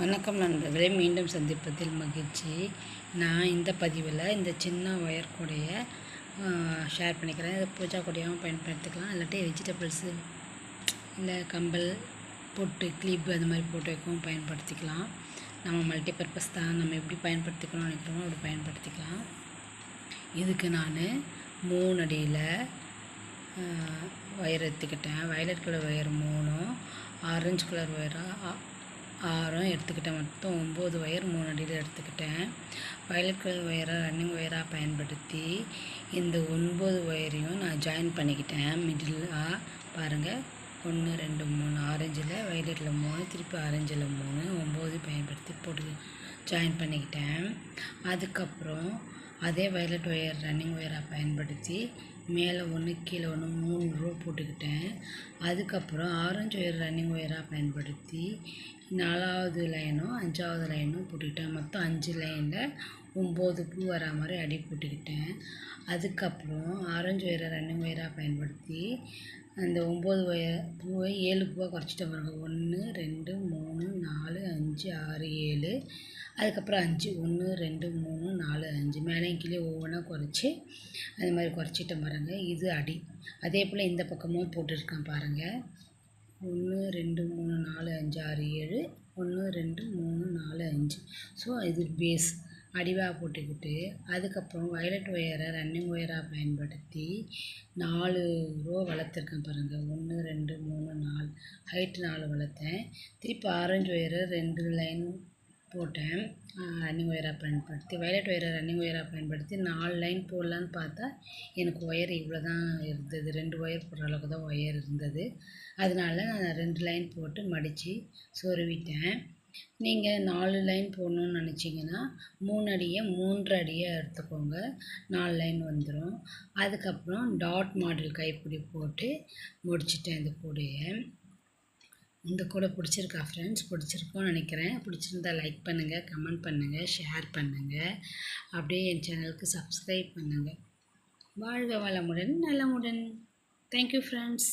வணக்கம் நண்பர்களே மீண்டும் சந்திப்பதில் மகிழ்ச்சி. நான் இந்த பதிவில் இந்த சின்ன ஒயர் கூடைய ஷேர் பண்ணிக்கிறேன். இதை பூஜா கூடையாகவும் பயன்படுத்திக்கலாம். இல்லாட்டி வெஜிடபிள்ஸு இல்லை கம்பல் பொட்டு கிளிப்பு அது மாதிரி போட்டு வைக்கவும் பயன்படுத்திக்கலாம். நம்ம மல்டிபர்பஸ் தான். நம்ம எப்படி பயன்படுத்திக்கணும்னு நினைக்கிறோமோ அப்படி பயன்படுத்திக்கலாம். இதுக்கு நான் மூணு அடியில் ஒயர் எடுத்துக்கிட்டேன். வயலட் கலர் ஒயர் மூணும் ஆரஞ்சு கலர் ஒயராக ஆறும் எடுத்துக்கிட்டேன். மொத்தம் ஒம்பது ஒயர் மூணு அடியில் எடுத்துக்கிட்டேன். வயலட் கலர் ஒயரை ரன்னிங் ஒயராக பயன்படுத்தி இந்த ஒன்பது ஒயரையும் நான் ஜாயின் பண்ணிக்கிட்டேன். மிடிலாக பாருங்கள் ஒன்று ரெண்டு மூணு ஆரஞ்சில் வயலட்டில் மூணு திருப்பி ஆரஞ்சில் மூணு ஒம்பது பயன்படுத்தி போட்டு ஜாயின் பண்ணிக்கிட்டேன். அதுக்கப்புறம் அதே வயலட் ஒயர் ரன்னிங் ஒயராக பயன்படுத்தி மேலே ஒன்று கீழே ஒன்று மூணு ரோ போட்டுக்கிட்டேன். அதுக்கப்புறம் ஆரஞ்சு ஒயர் ரன்னிங் ஒயராக பயன்படுத்தி நாலாவது லைனும் அஞ்சாவது லைனும் போட்டுக்கிட்டேன். மொத்தம் அஞ்சு லைனில் ஒம்பது பூ வரா மாதிரி அடி போட்டுக்கிட்டேன். அதுக்கப்புறம் ஆரஞ்சு ஒயரை ரன்னிங் ஒயராக பயன்படுத்தி அந்த ஒம்பது ஒயர் பூவை ஏழு பூவாக குறைச்சிட்டேன் பாருங்க. ஒன்று ரெண்டு மூணு நாலு அஞ்சு ஆறு ஏழு. அதுக்கப்புறம் அஞ்சு ஒன்று ரெண்டு மூணு நாலு அஞ்சு. மேலேயும் கீழே ஒவ்வொன்றா குறைச்சி அது மாதிரி குறைச்சிட்டேன் பாருங்கள் இது அடி. அதே போல் இந்த பக்கமும் போட்டுருக்கேன் பாருங்கள் ஒன்று ரெண்டு மூணு நாலு அஞ்சு ஆறு ஏழு. ஒன்று ரெண்டு மூணு நாலு அஞ்சு. ஸோ இது பேஸ் அடிவாக போட்டுக்கிட்டு அதுக்கப்புறம் வயலட் ஒயரை ரன்னிங் ஒயராக பயன்படுத்தி நாலு ரோ வளர்த்துருக்கேன் பாருங்கள் ஒன்று ரெண்டு மூணு நாலு. ஹைட்டு நாலு வளர்த்தேன். திருப்பி ஆரஞ்சு ஒயரை ரெண்டு லைன் போட்டேன். ரன்னிங் ஒயராக பயன்படுத்தி. வயலட் ஒயரை ரன்னிங் ஒயராக பயன்படுத்தி நாலு லைன் போடலான்னு பார்த்தா எனக்கு ஒயர் இவ்வளோ தான் இருந்தது. ரெண்டு ஒயர் போடுற அளவுக்கு தான் ஒயர் இருந்தது. அதனால நான் ரெண்டு லைன் போட்டு மடித்து சொருவிட்டேன். நீங்கள் நாலு லைன் போடணுன்னு நினச்சிங்கன்னா மூணு அடியை மூன்று அடியை எடுத்துக்கோங்க. நாலு லைன் வந்துடும் அதுக்கப்புறம் டாட் மாடல் கைப்பிடி போட்டு முடிச்சிட்டேன் இந்த கூடையை. இந்த கூட பிடிச்சிருக்கா ஃப்ரெண்ட்ஸ் பிடிச்சிருக்கோன்னு நினைக்கிறேன். பிடிச்சிருந்தா லைக் பண்ணுங்கள் கமெண்ட் பண்ணுங்கள் ஷேர் பண்ணுங்கள் அப்படியே என் சேனலுக்கு சப்ஸ்கிரைப் பண்ணுங்கள் வாழ்க வளமுடன் நலமுடன். Thank you friends